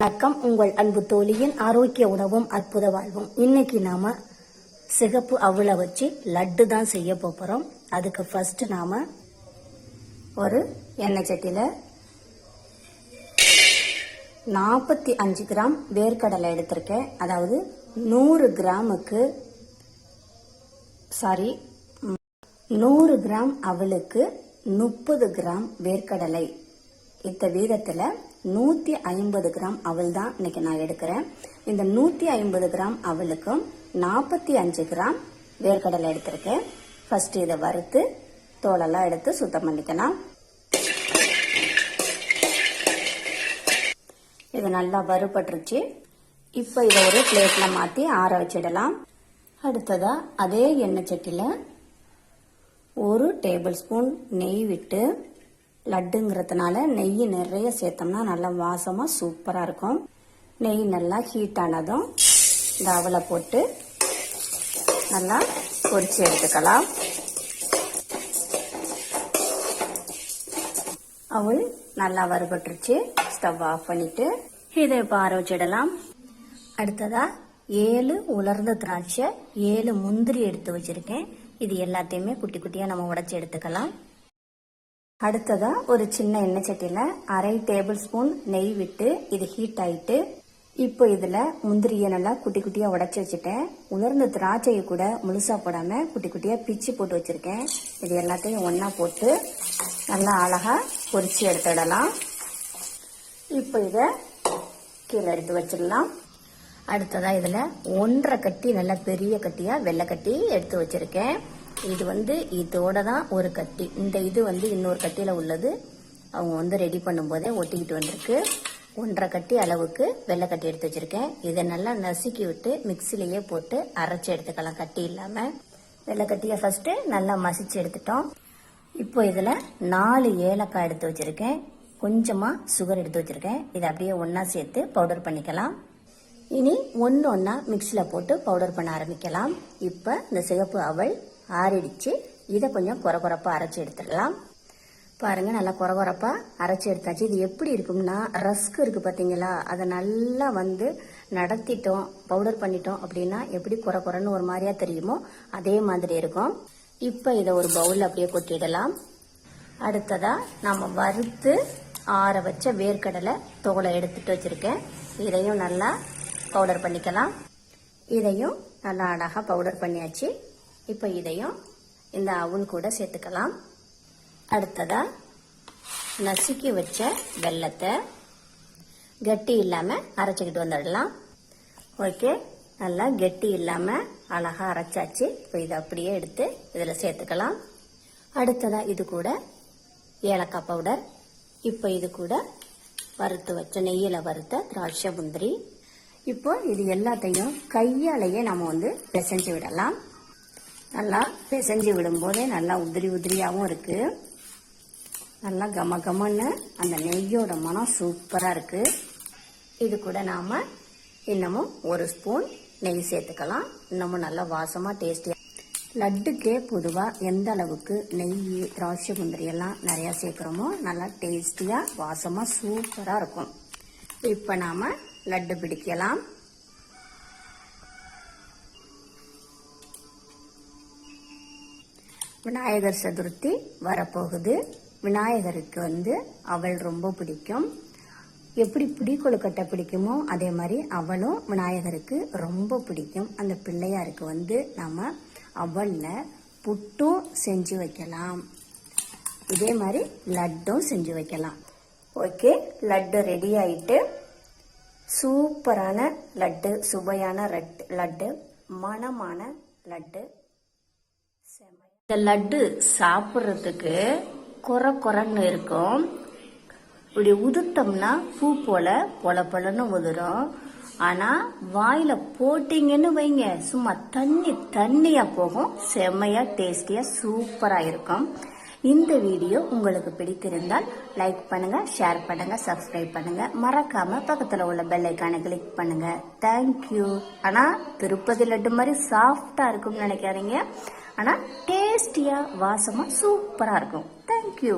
வணக்கம். உங்கள் அன்பு தோழியின் ஆரோக்கிய உணவும் அற்புத வாழ்வும். இன்னைக்கு நாம சிகப்பு அவளை வச்சு லட்டு தான் செய்ய போறோம். அதுக்கு ஃபர்ஸ்ட் நாம ஒரு எண்ணெய் சட்டியில நாற்பத்தி அஞ்சு கிராம் வேர்க்கடலை எடுத்திருக்கேன். அதாவது நூறு கிராமுக்கு சாரி நூறு கிராம் அவலுக்கு முப்பது கிராம் வேர்க்கடலை. இந்த வீதத்தில் நூற்றி ஐம்பது கிராம் அவல் தான் இன்னைக்கு நான் எடுக்கிறேன். இந்த நூற்றி ஐம்பது கிராம் அவலுக்கும் நாற்பத்தி அஞ்சு கிராம் வேர்க்கடலை எடுத்திருக்கேன். ஃபஸ்ட்டு இதை வறுத்து தோலெல்லாம் எடுத்து சுத்தம் பண்ணிக்கலாம். இது நல்லா வறுபட்டுருச்சு. இப்போ இதை ஒரு பிளேட்டில் மாற்றி ஆற வச்சிடலாம். அடுத்ததாக அதே எண்ணெய் சட்டியில் ஒரு டேபிள் ஸ்பூன் நெய் விட்டு லட்டுங்கிறதுனால நெய் நிறைய சேர்த்தோம்னா நல்லா வாசமாக சூப்பராக இருக்கும். நெய் நல்லா ஹீட் ஆனதும் இந்த அவலை போட்டு நல்லா பொரிச்சு எடுத்துக்கலாம். அவள் நல்லா வறுபட்டுருச்சு. ஸ்டவ் ஆஃப் பண்ணிட்டு இதை இப்போ ஆரோச்சிடலாம் அடுத்ததா ஏழு உலர்ந்த திராட்சை ஏழு முந்திரி எடுத்து வச்சிருக்கேன். இது எல்லாத்தையுமே குட்டி குட்டியாக நம்ம உடச்சி எடுத்துக்கலாம். அடுத்ததாக ஒரு சின்ன எண்ணெய் சட்டியில் அரை டேபிள் ஸ்பூன் நெய் விட்டு இது ஹீட் ஆயிட்டு இப்போ இதில் முந்திரியை நல்லா குட்டி குட்டியாக உடச்சி வச்சுட்டேன். உலர்ந்த திராட்சையை கூட முழுசாக போடாமல் குட்டி குட்டியாக பிச்சு போட்டு வச்சுருக்கேன். இது எல்லாத்தையும் ஒன்றா போட்டு நல்லா அழகாக பொறிச்சு எடுத்துடலாம். இப்போ இதை கீழே எடுத்து வச்சிடலாம். அடுத்ததாக இதில் ஒன்றரை கட்டி நல்லா பெரிய கட்டியாக வெள்ளை கட்டி எடுத்து வச்சுருக்கேன். இது வந்து இதோட தான் ஒரு கட்டி. இந்த இது வந்து இன்னொரு கட்டியில் உள்ளது. அவங்க வந்து ரெடி பண்ணும்போதே ஒட்டிக்கிட்டு வந்திருக்கு. ஒன்றரை கட்டி அளவுக்கு வெள்ளை கட்டி எடுத்து வச்சுருக்கேன். இதை நல்லா நசுக்கி விட்டு மிக்சிலேயே போட்டு அரைச்சி எடுத்துக்கலாம் கட்டி இல்லாமல் வெள்ளை கட்டியை ஃபஸ்ட்டு நல்லா மசிச்சு எடுத்துட்டோம். இப்போ இதில் நாலு ஏலக்காய் எடுத்து வச்சுருக்கேன். கொஞ்சமாக சுகர் எடுத்து வச்சுருக்கேன். இதை அப்படியே ஒன்றா சேர்த்து பவுடர் பண்ணிக்கலாம். இனி ஒன்று ஒன்றா மிக்சியில் போட்டு பவுடர் பண்ண ஆரம்பிக்கலாம். இப்போ இந்த சிகப்பு அவள் ஆறிடுச்சு. இதை கொஞ்சம் குறகுறப்பாக அரைச்சி எடுத்துடலாம். பாருங்க நல்லா குறகுறப்பாக அரைச்சி எடுத்தாச்சு. இது எப்படி இருக்கும்னா ரஸ்க் இருக்குது பார்த்தீங்களா அதை நல்லா வந்து நடத்திட்டோம் பவுடர் பண்ணிட்டோம் அப்படின்னா எப்படி குறை குறைன்னு ஒரு மாதிரியா தெரியுமோ அதே மாதிரி இருக்கும். இப்போ இதை ஒரு பவுலில் அப்படியே கொட்டிடலாம் அடுத்ததா நம்ம வறுத்து ஆற வச்ச வேர்க்கடலை தோலை எடுத்துட்டு வச்சிருக்கேன். இதையும் நல்லா பவுடர் பண்ணிக்கலாம். இதையும் நல்லா அழகாக பவுடர் பண்ணியாச்சு. இப்போ இதையும் இந்த அவுன் கூட சேர்த்துக்கலாம். அடுத்ததா நசுக்கி வச்ச வெள்ளத்தை கட்டி இல்லாமல் அரைச்சிக்கிட்டு வந்துடலாம். ஓகே நல்லா கெட்டி இல்லாமல் அழகாக அரைச்சாச்சு. இப்போ இதை அப்படியே எடுத்து இதில் சேர்த்துக்கலாம். அடுத்ததா இது கூட ஏலக்காய் பவுடர். இப்போ இது கூட வறுத்து வச்ச நெய்யில் வறுத்த திராட்சை முந்திரி. இப்போ இது எல்லாத்தையும் கையாலேயே நம்ம வந்து பிசைஞ்சு விடலாம். நல்லா பிசைஞ்சு விடும்போதே நல்லா உதிரி உதிரியாகவும் இருக்குது நல்லா கம கமன்னு அந்த நெய்யோட மனம் சூப்பராக இருக்குது இது கூட நாம் இன்னமும் ஒரு ஸ்பூன் நெய் சேர்த்துக்கலாம். இன்னமும் நல்லா வாசமாக டேஸ்டியாக லட்டுக்கே பொதுவாக எந்த அளவுக்கு நெய் திராட்சை முந்திரி எல்லாம் நிறையா சேர்க்குறோமோ நல்லா டேஸ்டியாக வாசமாக சூப்பராக இருக்கும். இப்போ நாம் லட்டு பிடிக்கலாம். விநாயகர் சதுர்த்தி வரப்போகுது. விநாயகருக்கு வந்து அவள் ரொம்ப பிடிக்கும். எப்படி பிடி கொழுக்கட்டை பிடிக்குமோ அதே மாதிரி அவளும் விநாயகருக்கு ரொம்ப பிடிக்கும். அந்த பிள்ளையாருக்கு வந்து நம்ம அவளில் புட்டும் செஞ்சு வைக்கலாம். இதே மாதிரி லட்டும் செஞ்சு வைக்கலாம். ஓகே லட்டு ரெடி ஆயிட்டு சூப்பரான லட்டு சுவையான லட்டு லட்டு மணமான லட்டு செம இந்த லட்டு சாப்பிட்றதுக்கு குறை குறைன்னு இருக்கும். இப்படி உதுத்தோம்னா பூ போல பொல பொலன்னு உதிரும். ஆனால் வாயில் போட்டிங்கன்னு வைங்க. சும்மா தண்ணி தண்ணியாக போகும். செம்மையாக டேஸ்டியாக சூப்பராக இருக்கும். இந்த வீடியோ உங்களுக்கு பிடித்திருந்தால் லைக் பண்ணுங்கள் ஷேர் பண்ணுங்கள் சப்ஸ்கிரைப் பண்ணுங்கள் மறக்காமல் பக்கத்தில் உள்ள பெல் கிளிக் பண்ணுங்கள் தேங்க்யூ ஆனால் திருப்பதி லட்டு மாதிரி சாஃப்டாக இருக்கும்னு நினைக்காதீங்க. ஆனால் டேஸ்டியாக வாசமாக சூப்பராக இருக்கும். தேங்க்யூ